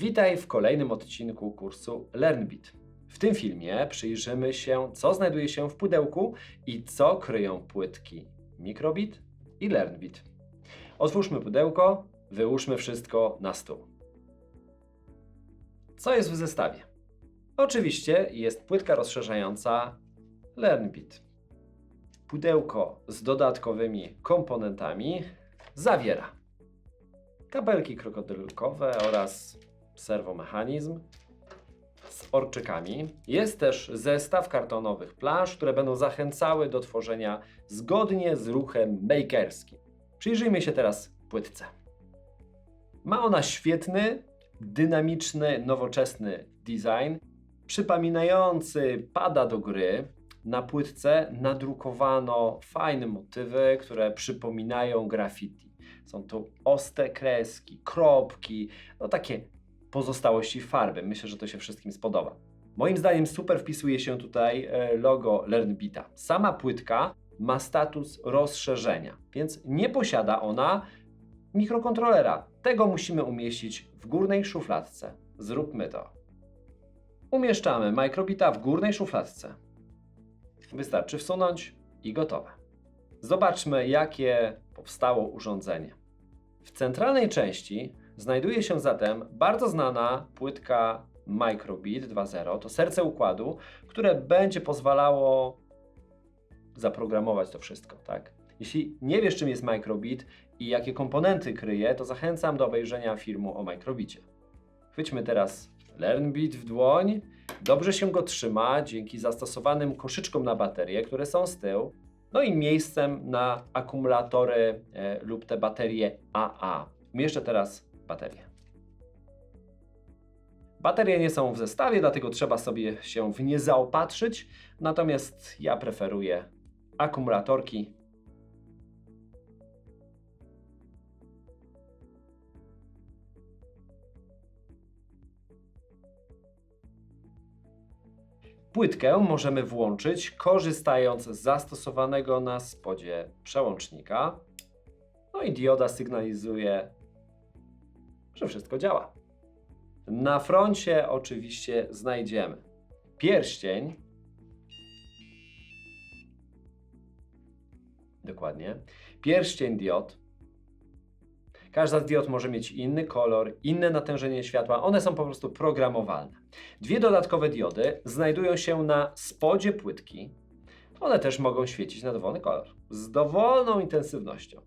Witaj w kolejnym odcinku kursu LearnBit. W tym filmie przyjrzymy się, co znajduje się w pudełku i co kryją płytki Microbit i LearnBit. Otwórzmy pudełko, wyłóżmy wszystko na stół. Co jest w zestawie? Oczywiście jest płytka rozszerzająca LearnBit. Pudełko z dodatkowymi komponentami zawiera kabelki krokodylkowe oraz serwomechanizm z orczykami. Jest też zestaw kartonowych plaż, które będą zachęcały do tworzenia zgodnie z ruchem makerskim. Przyjrzyjmy się teraz płytce. Ma ona świetny, dynamiczny, nowoczesny design, przypominający pada do gry. Na płytce nadrukowano fajne motywy, które przypominają graffiti. Są to ostre kreski, kropki, no takie pozostałości farby. Myślę, że to się wszystkim spodoba. Moim zdaniem super wpisuje się tutaj e, logo LearnBita. Sama płytka ma status rozszerzenia, więc nie posiada ona mikrokontrolera. Tego musimy umieścić w górnej szufladce. Zróbmy to. Umieszczamy Microbita w górnej szufladce. Wystarczy wsunąć i gotowe. Zobaczmy, jakie powstało urządzenie. W centralnej części znajduje się zatem bardzo znana płytka Microbit 2.0. To serce układu, które będzie pozwalało zaprogramować to wszystko, tak? Jeśli nie wiesz, czym jest Microbit i jakie komponenty kryje, to zachęcam do obejrzenia filmu o Microbicie. Chwyćmy teraz LearnBit w dłoń. Dobrze się go trzyma dzięki zastosowanym koszyczkom na baterie, które są z tyłu, no i miejscem na akumulatory e, lub te baterie AA. Umieszczę teraz baterie. Baterie nie są w zestawie, dlatego trzeba sobie się w nie zaopatrzyć, natomiast ja preferuję akumulatorki. Płytkę możemy włączyć korzystając z zastosowanego na spodzie przełącznika. No i dioda sygnalizuje, że wszystko działa. Na froncie oczywiście znajdziemy pierścień. Dokładnie. Pierścień diod. Każda z diod może mieć inny kolor, inne natężenie światła. One są po prostu programowalne. Dwie dodatkowe diody znajdują się na spodzie płytki. One też mogą świecić na dowolny kolor z dowolną intensywnością.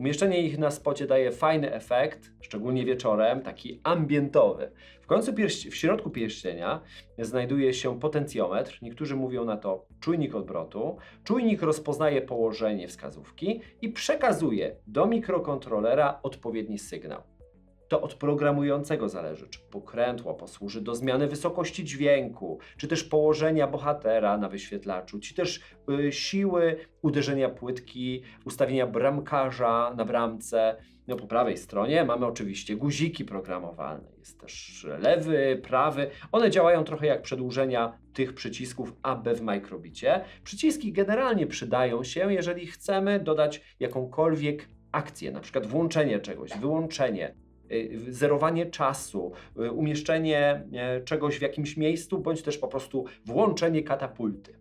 Umieszczenie ich na spocie daje fajny efekt, szczególnie wieczorem, taki ambientowy. W końcu w środku pierścienia znajduje się potencjometr. Niektórzy mówią na to czujnik odwrotu. Czujnik rozpoznaje położenie wskazówki i przekazuje do mikrokontrolera odpowiedni sygnał to od programującego zależy, czy pokrętło posłuży do zmiany wysokości dźwięku, czy też położenia bohatera na wyświetlaczu, czy też y, siły uderzenia płytki, ustawienia bramkarza na bramce. No po prawej stronie mamy oczywiście guziki programowalne. Jest też lewy, prawy. One działają trochę jak przedłużenia tych przycisków AB w Microbicie. Przyciski generalnie przydają się, jeżeli chcemy dodać jakąkolwiek akcję, na przykład włączenie czegoś, wyłączenie, zerowanie czasu, y, umieszczenie e, czegoś w jakimś miejscu, bądź też po prostu włączenie katapulty.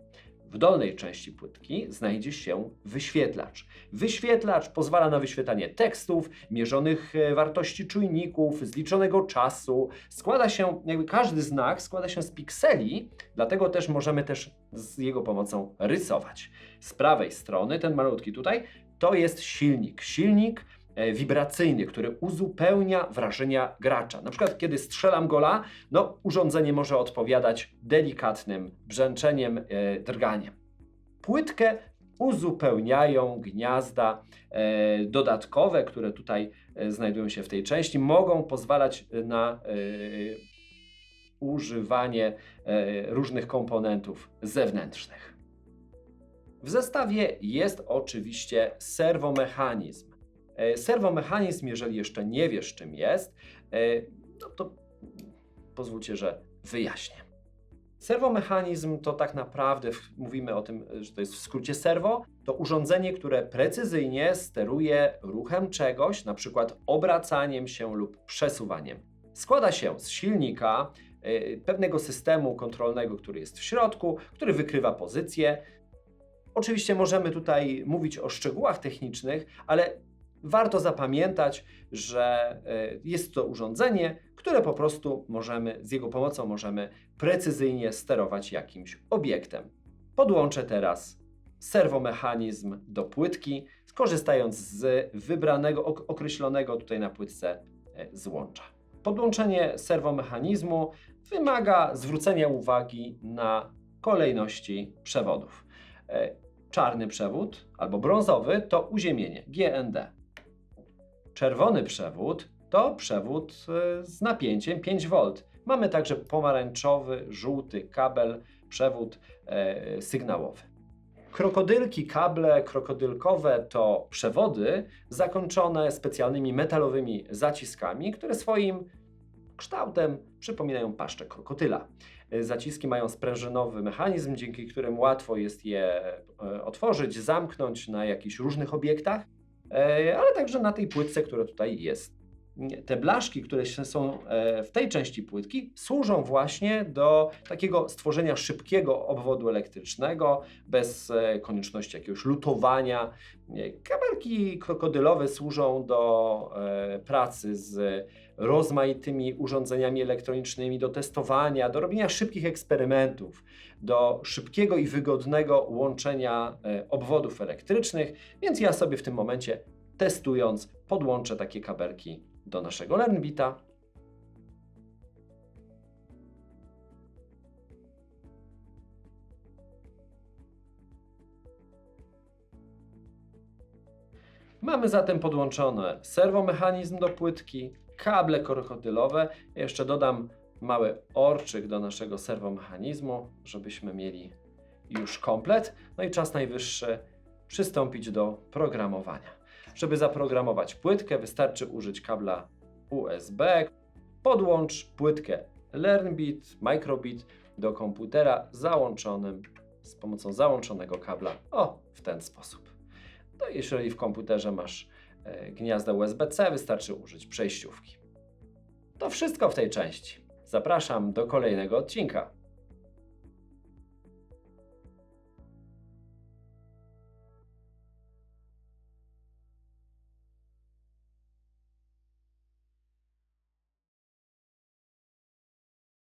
W dolnej części płytki znajdzie się wyświetlacz. Wyświetlacz pozwala na wyświetlanie tekstów, mierzonych e, wartości czujników, zliczonego czasu. Składa się, jakby każdy znak składa się z pikseli, dlatego też możemy też z jego pomocą rysować. Z prawej strony, ten malutki tutaj, to jest silnik. Silnik wibracyjny, który uzupełnia wrażenia gracza. Na przykład, kiedy strzelam gola, no, urządzenie może odpowiadać delikatnym brzęczeniem, e, drganiem. Płytkę uzupełniają gniazda e, dodatkowe, które tutaj e, znajdują się w tej części, mogą pozwalać na e, używanie e, różnych komponentów zewnętrznych. W zestawie jest oczywiście serwomechanizm. E, serwomechanizm, jeżeli jeszcze nie wiesz, czym jest, e, no to pozwólcie, że wyjaśnię. Serwomechanizm to tak naprawdę, mówimy o tym, że to jest w skrócie serwo, to urządzenie, które precyzyjnie steruje ruchem czegoś, na przykład obracaniem się lub przesuwaniem. składa się z silnika, y, pewnego systemu kontrolnego, który jest w środku, który wykrywa pozycję. Oczywiście możemy tutaj mówić o szczegółach technicznych, ale warto zapamiętać, że y, jest to urządzenie, które po prostu możemy, z jego pomocą możemy precyzyjnie sterować jakimś obiektem. Podłączę teraz serwomechanizm do płytki, skorzystając z wybranego, ok- określonego tutaj na płytce e, złącza. Podłączenie serwomechanizmu wymaga zwrócenia uwagi na kolejności przewodów. E, Czarny przewód albo brązowy to uziemienie GND. Czerwony przewód to przewód e, z napięciem 5V. Mamy także pomarańczowy, żółty kabel, przewód e, sygnałowy. Krokodylki, kable krokodylkowe to przewody zakończone specjalnymi metalowymi zaciskami, które swoim kształtem przypominają paszczę krokodyla. E, Zaciski mają sprężynowy mechanizm, dzięki którym łatwo jest je otworzyć, zamknąć na jakichś różnych obiektach, ale także na tej płytce, która tutaj jest. Te blaszki, które są e, w tej części płytki, służą właśnie do takiego stworzenia szybkiego obwodu elektrycznego, bez e, konieczności jakiegoś lutowania. Kabelki krokodylowe służą do e, pracy z rozmaitymi urządzeniami elektronicznymi, do testowania, do robienia szybkich eksperymentów, do szybkiego i wygodnego łączenia obwodów elektrycznych, więc ja sobie w tym momencie testując podłączę takie kabelki do naszego LearnBita. Mamy zatem podłączony serwomechanizm do płytki, kable krokodylowe. Jeszcze dodam mały orczyk do naszego serwomechanizmu, żebyśmy mieli już komplet. No i czas najwyższy przystąpić do programowania. Żeby zaprogramować płytkę, wystarczy użyć kabla USB. Podłącz płytkę LearnBit, Microbit do komputera załączonym z pomocą załączonego kabla. O, w ten sposób. No i jeżeli w komputerze masz e, gniazda USB-C, wystarczy użyć przejściówki. To wszystko w tej części. Zapraszam do kolejnego odcinka.